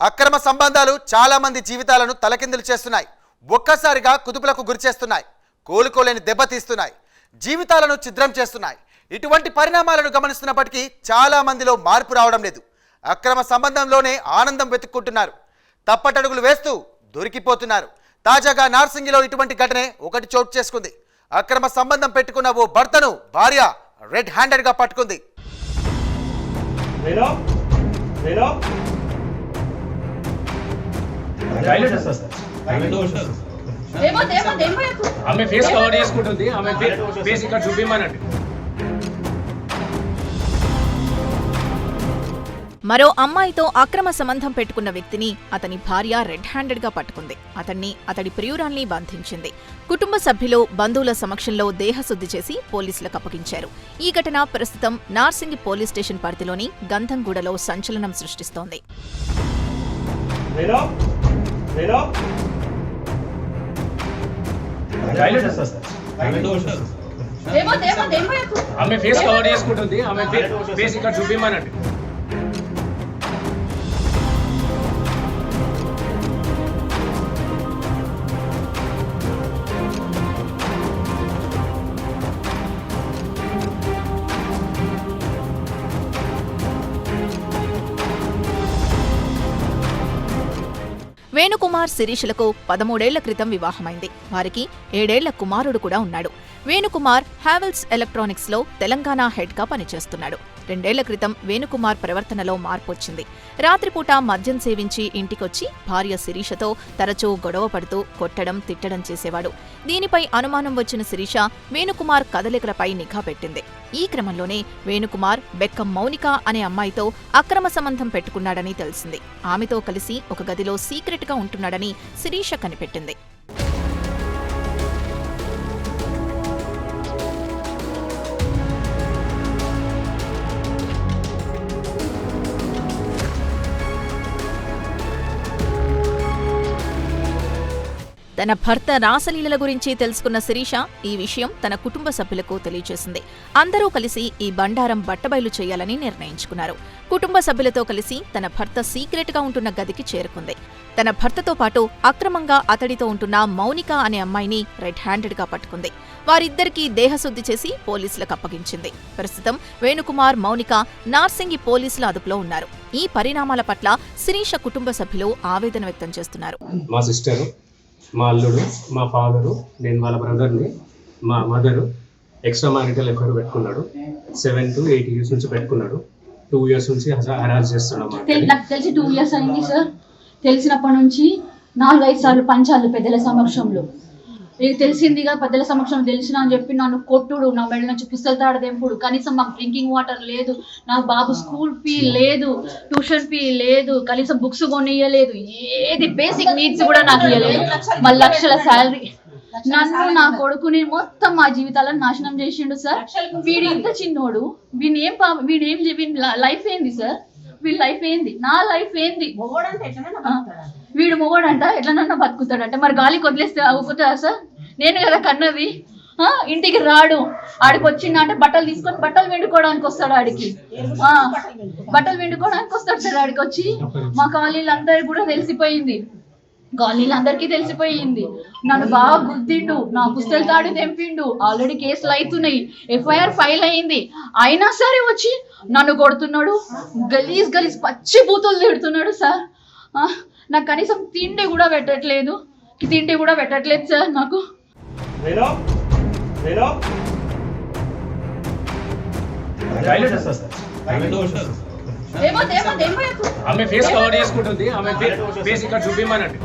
అక్రమ సంబంధాలు చాలామంది జీవితాలను తలకిందులు చేస్తున్నాయి. ఒక్కసారిగా కుదుపులకు గురిచేస్తున్నాయి కోలుకోలేని దెబ్బతీస్తున్నాయి జీవితాలను ఛిద్రం చేస్తున్నాయి. ఇటువంటి పరిణామాలను గమనిస్తున్నప్పటికీ చాలా మందిలో మార్పు రావడం లేదు. అక్రమ సంబంధంలోనే ఆనందం వెతుక్కుంటున్నారు. తప్పటడుగులు వేస్తూ దొరికిపోతున్నారు. తాజాగా నార్సింగిలో ఇటువంటి ఘటనే ఒకటి చోటు చేసుకుంది. అక్రమ సంబంధం పెట్టుకున్న ఓ భర్తను భార్య రెడ్ హ్యాండెడ్గా పట్టుకుంది. ఆమె ఫేస్ కవర్ చేసుకుంటుంది. ఆమె ఫేస్ ఇక్కడ చూపిమనండి. మరో అమ్మాయితో అక్రమ సంబంధం పెట్టుకున్న వ్యక్తిని అతని భార్య రెడ్ హ్యాండెడ్గా పట్టుకుంది. అతన్ని అతడి ప్రియురాల్ని బంధించింది. కుటుంబ సభ్యులు బంధువుల సమక్షంలో దేహశుద్ధి చేసి పోలీసులకు అప్పగించారు. ఈ ఘటన ప్రస్తుతం నార్సింగి పోలీస్ స్టేషన్ పరిధిలోని గంధంగూడలో సంచలనం సృష్టిస్తోంది. వేణు టాయిలెట్ వస్తా సార్. ఆమె ఫేస్ కవర్ చేసుకుంటుంది. ఆమె ఫేస్ ఇక్కడ చూపిమనండి వేణుకుమార్ శిరీషులకు పదమూడేళ్ళ క్రితం వివాహమైంది. వారికి ఏడేళ్ళ కుమారుడు కూడా ఉన్నాడు. వేణుకుమార్ హ్యావెల్స్ ఎలక్ట్రానిక్స్లో తెలంగాణ హెడ్గా పనిచేస్తున్నాడు. రెండేళ్ళ క్రితం వేణుకుమార్ ప్రవర్తనలో మార్పు వచ్చింది రాత్రిపూట మద్యం సేవించి ఇంటికొచ్చి భార్య శిరీషతో తరచూ గొడవ పడుతూ కొట్టడం తిట్టడం చేసేవాడు. దీనిపై అనుమానం వచ్చిన శిరీష వేణుకుమార్ కదలికలపై నిఘా పెట్టింది. ఈ క్రమంలోనే వేణుకుమార్ బెక్కం మౌనిక అనే అమ్మాయితో అక్రమ సంబంధం పెట్టుకున్నాడని తెలిసింది. ఆమెతో కలిసి ఒక గదిలో సీక్రెట్గా ఉంటున్నాడని శిరీష కనిపెట్టింది. తన భర్త రాసలీలల గురించి తెలుసుకున్న శిరీష ఈ విషయం తన కుటుంబ సభ్యులకు తెలియజేసింది. అందరూ కలిసి ఈ బండారం బట్టబయలు చేయాలని నిర్ణయించుకున్నారు. కుటుంబ సభ్యులతో కలిసి తన భర్త సీక్రెట్గా ఉంటున్న గదికి చేరుకుంది. తన భర్తతో పాటు అక్రమంగా అతడితో ఉంటున్న మౌనిక అనే అమ్మాయిని రెడ్ హ్యాండెడ్గా పట్టుకుంది. వారిద్దరికీ దేహశుద్ధి చేసి పోలీసులకు అప్పగించింది. ప్రస్తుతం వేణుకుమార్ మౌనిక నార్సింగి పోలీసుల అదుపులో ఉన్నారు. ఈ పరిణామాల పట్ల శిరీష కుటుంబ సభ్యులు ఆవేదన వ్యక్తం చేస్తున్నారు. మా సిస్టర్ మా అల్లుడు మా ఫాదరు నేను వాళ్ళ బ్రదర్ని మా మదరు ఎక్స్ట్రా మ్యారిటల్ ఎఫ్ఐఆర్ పెట్టుకున్నాడు. సెవెన్ టు ఎయిట్ ఇయర్స్ నుంచి పెట్టుకున్నాడు. టూ ఇయర్స్ నుంచి హరాస్ చేస్తున్నాం తెల్- నాకు తెలిసి టూ ఇయర్స్ అయింది సార్ తెలిసినప్పటి నుంచి నాలుగైదు సార్లు పంచాలు పెద్దల సమక్షంలో. మీకు తెలిసిందిగా పెద్దల సమక్షంలో తెలిసిన అని చెప్పి నన్ను కొట్టుడు నా మెడ నుంచి పుస్తల తాడు తెంపుడు. కనీసం మాకు డ్రింకింగ్ వాటర్ లేదు నా బాబు స్కూల్ ఫీ లేదు ట్యూషన్ ఫీ లేదు కనీసం బుక్స్ కొనియలేదు ఏది బేసిక్ నీడ్స్ కూడా నాకు ఇవ్వలేదు మళ్ళీ లక్షల శాలరీ. నన్ను నా కొడుకుని మొత్తం మా జీవితాలను నాశనం చేసిండు సార్. వీడు ఇంత చిన్నోడు వీని ఏం వీడు ఏం వీని లైఫ్ ఏంది సార్? వీడి లైఫ్ ఏంది? నా లైఫ్ ఏంది? వీడు మొగోడంట ఎట్లనన్నా బతుకుతాడంట. మరి గాలికి వదిలేస్తే అవుతుందా సార్? నేను కదా కన్నది. ఆ, ఇంటికి రాడు. ఆడికి వచ్చిండ అంటే బట్టలు తీసుకొని బట్టలు వెండుకోవడానికి వస్తాడు ఆడికి. ఆ, బట్టలు వెండుకోవడానికి వస్తాడు సార్ ఆడికి వచ్చి. మా కాలనీలందరికీ కూడా తెలిసిపోయింది. కాలనీలందరికీ తెలిసిపోయింది. నన్ను బాగా గుద్దిండు నా పుస్తకాలు తాడు తెంపిండు. ఆల్రెడీ కేసులు అవుతున్నాయి. ఎఫ్ఐఆర్ ఫైల్ అయింది. అయినా సరే వచ్చి నన్ను కొడుతున్నాడు. గలీజ్ గలీజ్ పచ్చి బూతులు తిడుతున్నాడు సార్. నాకు కనీసం తిండి కూడా పెట్టట్లేదు. తిండి కూడా పెట్టట్లేదు సార్ నాకు. సార్. ఆమె ఫేస్ కవర్ చేసుకుంటుంది. ఆమె ఫేస్ ఇక్కడ చూపిమ్మనండి